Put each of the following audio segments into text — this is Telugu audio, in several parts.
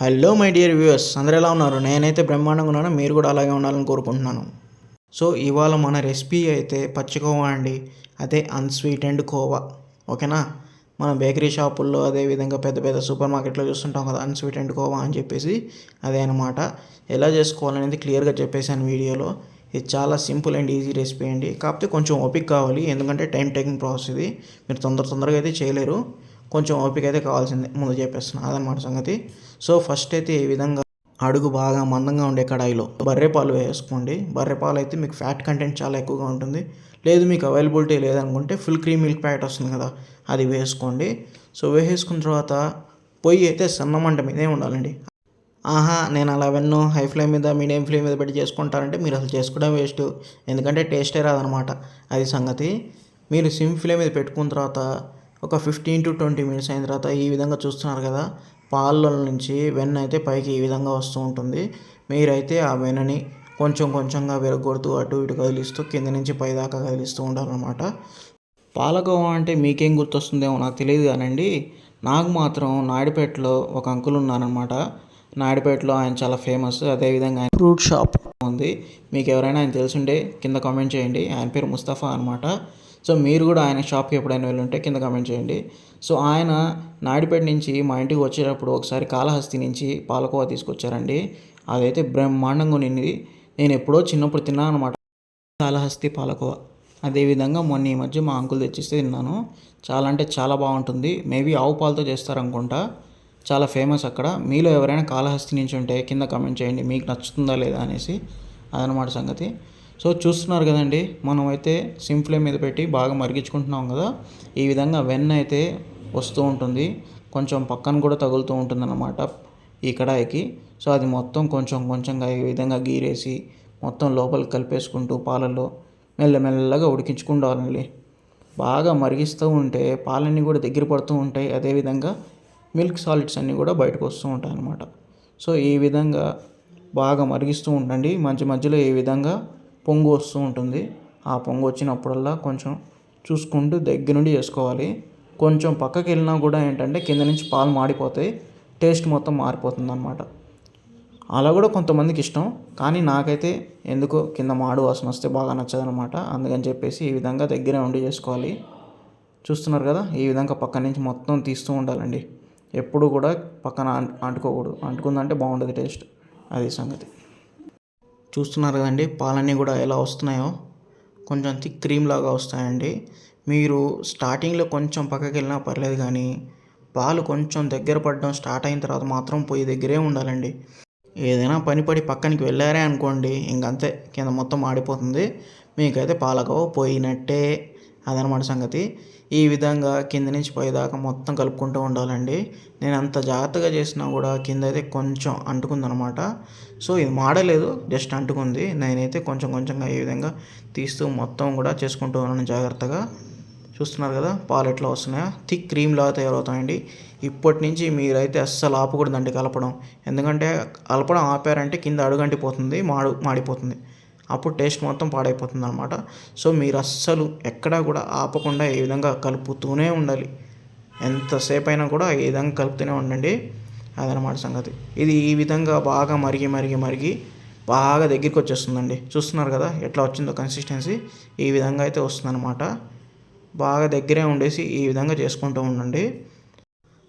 హలో మై డియర్ వ్యూవర్స్ అందరు ఎలా ఉన్నారు? నేనైతే బ్రహ్మాండంగా ఉన్నాను. మీరు కూడా అలాగే ఉండాలని కోరుకుంటున్నాను. సో ఇవాళ మన రెసిపీ అయితే పచ్చి కోవా అండి. అదే అన్స్వీట్ అండ్ కోవా. ఓకేనా? మన బేకరీ షాపుల్లో అదేవిధంగా పెద్ద పెద్ద సూపర్ మార్కెట్లో చూస్తుంటాం కదా అన్స్వీట్ అండ్ కోవా అని చెప్పేసి. అదే అనమాట ఎలా చేసుకోవాలనేది క్లియర్గా చెప్పేశాను వీడియోలో. ఇది చాలా సింపుల్ అండ్ ఈజీ రెసిపీ అండి. కాకపోతే కొంచెం ఓపిక కావాలి. ఎందుకంటే టైం టేకింగ్ ప్రాసెస్ ఇది. మీరు తొందర తొందరగా అయితే చేయలేరు. కొంచెం ఓపిక అయితే కావాల్సిందే. ముందు చెప్పేస్తున్నా అదనమాట సంగతి. సో ఫస్ట్ అయితే ఈ విధంగా అడుగు బాగా మందంగా ఉండే కడాయిలో బర్రె పాలు వేసుకోండి. బర్రె పాలు అయితే మీకు ఫ్యాట్ కంటెంట్ చాలా ఎక్కువగా ఉంటుంది. లేదు మీకు అవైలబిలిటీ లేదనుకుంటే ఫుల్ క్రీమ్ మిల్క్ ప్యాకెట్ వస్తుంది కదా అది వేసుకోండి. సో వేసేసుకున్న తర్వాత పొయ్యి అయితే సన్నమంట మీదే ఉండాలండి. ఆహా నేను అలా వెన్ను హై ఫ్లేమ్ మీద మీడియం ఫ్లేమ్ మీద పెట్టి చేసుకుంటారంటే మీరు అసలు చేసుకోవడం వేస్ట్ ఎందుకంటే టేస్టే రాదనమాట అది సంగతి. మీరు సిమ్ ఫ్లేమ్ మీద పెట్టుకున్న తర్వాత ఒక ఫిఫ్టీన్ టు ట్వంటీ మినిట్స్ అయిన తర్వాత ఈ విధంగా చూస్తున్నారు కదా పాలలో నుంచి వెన్న అయితే పైకి ఈ విధంగా వస్తూ ఉంటుంది. మీరైతే ఆ వెన్నని కొంచెం కొంచెంగా విరగొడుతూ అటు ఇటు కదిలిస్తూ కింద నుంచి పై దాకా కదిలిస్తూ ఉండాలన్నమాట. పాలకోవా అంటే మీకేం గుర్తొస్తుందేమో నాకు తెలియదు కానండి. నాకు మాత్రం నాయుడుపేటలో ఒక అంకుల్ ఉన్నారనమాట నాయుడుపేటలో ఆయన చాలా ఫేమస్ అదేవిధంగా ఆయన ఫ్రూట్ షాప్ ఉంది. మీకు ఎవరైనా ఆయన తెలుసుంటే కింద కామెంట్ చేయండి. ఆయన పేరు ముస్తఫా అనమాట సో మీరు కూడా ఆయన షాప్కి ఎప్పుడైనా వెళ్ళుంటే కింద కామెంట్ చేయండి. సో ఆయన నాయుడుపేట నుంచి మా ఇంటికి వచ్చేటప్పుడు ఒకసారి కాళహస్తి నుంచి పాలకోవా తీసుకొచ్చారండి. అదైతే బ్రహ్మాండంగా ఉండింది. నేను ఎప్పుడో చిన్నప్పుడు తిన్నాను అనమాట కాళహస్తి పాలకోవా. అదేవిధంగా మొన్న ఈ మధ్య మా అంకుల్ తెచ్చిస్తే తిన్నాను. చాలా అంటే చాలా బాగుంటుంది. మేబీ ఆవు పాలతో చేస్తారనుకుంటా. చాలా ఫేమస్ అక్కడ. మీలో ఎవరైనా కాళహస్తి నుంచి ఉంటే కింద కామెంట్ చేయండి. మీకు నచ్చుతుందా లేదా అనేసి. అదనమాట సంగతి. సో చూస్తున్నారు కదండి మనం అయితే సిమ్ ఫ్లేమ్ మీద పెట్టి బాగా మరిగించుకుంటున్నాం కదా ఈ విధంగా వెన్న అయితే వస్తూ ఉంటుంది కొంచెం పక్కన కూడా తగులుతూ ఉంటుంది అన్నమాట ఈ కడాయికి. సో అది మొత్తం కొంచెం కొంచెంగా ఈ విధంగా గీరేసి మొత్తం లోపలికి కలిపేసుకుంటూ పాలల్లో మెల్లమెల్లగా ఉడికించుకుండాలండి. బాగా మరిగిస్తూ ఉంటే పాలన్నీ కూడా దగ్గర పడుతూ ఉంటాయి అదేవిధంగా మిల్క్ సాలిడ్స్ అన్నీ కూడా బయటకు వస్తూ ఉంటాయి అన్నమాట సో ఈ విధంగా బాగా మరిగిస్తూ ఉండండి మధ్య మధ్యలో ఈ విధంగా పొంగు వస్తూ ఉంటుంది. ఆ పొంగు వచ్చినప్పుడల్లా కొంచెం చూసుకుంటూ దగ్గర నుండి చేసుకోవాలి కొంచెం పక్కకి వెళ్ళినా కూడా ఏంటంటే కింద నుంచి పాలు మాడిపోతాయి. టేస్ట్ మొత్తం మారిపోతుంది అనమాట అలా కూడా కొంతమందికి ఇష్టం. కానీ నాకైతే ఎందుకో కింద మాడు వాసన వస్తే బాగా నచ్చదనమాట అందుకని చెప్పేసి ఈ విధంగా దగ్గరే ఉండి చేసుకోవాలి. చూస్తున్నారు కదా ఈ విధంగా పక్క నుంచి మొత్తం తీస్తూ ఉండాలండి. ఎప్పుడు కూడా పక్కన అంటుకోకూడదు. అంటుకుందంటే బాగుంటుంది టేస్ట్. అది సంగతి. చూస్తున్నారు కదండి. పాలన్నీ కూడా ఎలా వస్తున్నాయో. కొంచెం థిక్ క్రీమ్ లాగా వస్తాయండి. మీరు స్టార్టింగ్లో కొంచెం పక్కకి వెళ్ళినా పర్లేదు కానీ పాలు కొంచెం దగ్గర పడడం స్టార్ట్ అయిన తర్వాత మాత్రం పొయ్యి దగ్గరే ఉండాలండి. ఏదైనా పని పడి పక్కనికి వెళ్ళారే అనుకోండి ఇంకంతే. కింద మొత్తం ఆడిపోతుంది మీకైతే పాలకవ పోయినట్టే. అదనమాట సంగతి. ఈ విధంగా కింద నుంచి పైదాకా మొత్తం కలుపుకుంటూ ఉండాలండి. నేను అంత జాగ్రత్తగా చేసినా కూడా కింద అయితే కొంచెం అంటుకుందనమాట. సో ఇది మాడలేదు జస్ట్ అంటుకుంది. నేనైతే కొంచెం కొంచెంగా ఈ విధంగా తీస్తూ మొత్తం కూడా చేసుకుంటూ ఉన్నాను జాగ్రత్తగా. చూస్తున్నారు కదా పాలు ఎట్లా వస్తున్నాయో. థిక్ క్రీమ్ లాగా తయారవుతాయండి. ఇప్పటి నుంచి మీరైతే అస్సలు ఆపకూడదండి కలపడం. ఎందుకంటే కలపడం ఆపారంటే కింద అడుగంటిపోతుంది మాడు మాడిపోతుంది. అప్పుడు టేస్ట్ మొత్తం పాడైపోతుంది అనమాట సో మీరు అస్సలు ఎక్కడా కూడా ఆపకుండా ఈ విధంగా కలుపుతూనే ఉండాలి. ఎంతసేపు అయినా కూడా ఈ విధంగా కలుపుతూనే ఉండండి. అదనమాట సంగతి. ఇది ఈ విధంగా బాగా మరిగి మరిగి మరిగి బాగా దగ్గరికి వచ్చేస్తుందండి. చూస్తున్నారు కదా ఎట్లా వచ్చిందో కన్సిస్టెన్సీ ఈ విధంగా అయితే వస్తుందన్నమాట. బాగా దగ్గరే ఉండేసి ఈ విధంగా చేసుకుంటూ ఉండండి.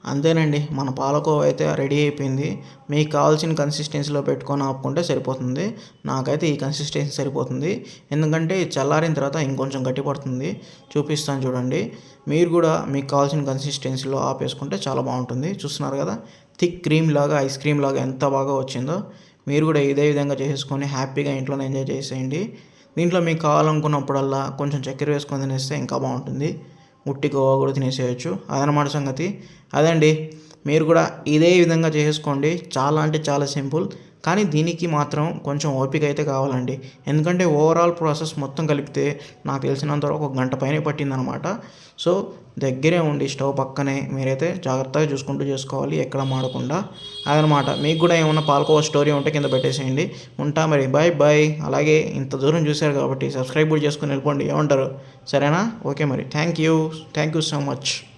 అంతేనండి మన పాలకోవ అయితే రెడీ అయిపోయింది. మీకు కావాల్సిన కన్సిస్టెన్సీలో పెట్టుకొని ఆపుకుంటే సరిపోతుంది. నాకైతే ఈ కన్సిస్టెన్సీ సరిపోతుంది. ఎందుకంటే చల్లారిన తర్వాత ఇంకొంచెం గట్టి పడుతుంది. చూపిస్తాను చూడండి. మీరు కూడా మీకు కావాల్సిన కన్సిస్టెన్సీలో ఆపేసుకుంటే చాలా బాగుంటుంది. చూస్తున్నారు కదా? థిక్ క్రీమ్ లాగా ఐస్ క్రీమ్ లాగా ఎంత బాగా వచ్చిందో. మీరు కూడా ఇదే విధంగా చేసుకొని హ్యాపీగా ఇంట్లోనే ఎంజాయ్ చేసేయండి. దీంట్లో మీకు కావాలనుకున్నప్పుడల్లా కొంచెం చక్కెర వేసుకొని తినేస్తే ఇంకా బాగుంటుంది. ఉట్టి గోవా కూడా తినేసేయచ్చు. అదనమాట సంగతి. అదండి మీరు కూడా ఇదే విధంగా చేసుకోండి. చాలా అంటే చాలా సింపుల్. కానీ దీనికి మాత్రం కొంచెం ఓపిక అయితే కావాలండి. ఎందుకంటే ఓవరాల్ ప్రాసెస్ మొత్తం కలిపితే నాకు తెలిసినంత వరకు ఒక గంట పైన పట్టిందనమాట. సో దగ్గరే ఉండి స్టవ్ పక్కనే మీరైతే జాగ్రత్తగా చూసుకుంటూ చేసుకోవాలి ఎక్కడ మాడకుండా. అదనమాట. మీకు కూడా ఏమన్నా పాల్కోవా స్టోరీ ఉంటే కింద పెట్టేసేయండి. ఉంటా మరి. Bye bye. అలాగే ఇంత దూరం చూశారు కాబట్టి సబ్స్క్రైబ్ కూడా చేసుకుని వెళ్ళిపోండి. ఏమంటారు? సరేనా? ఓకే మరి. Thank you. Thank you so much.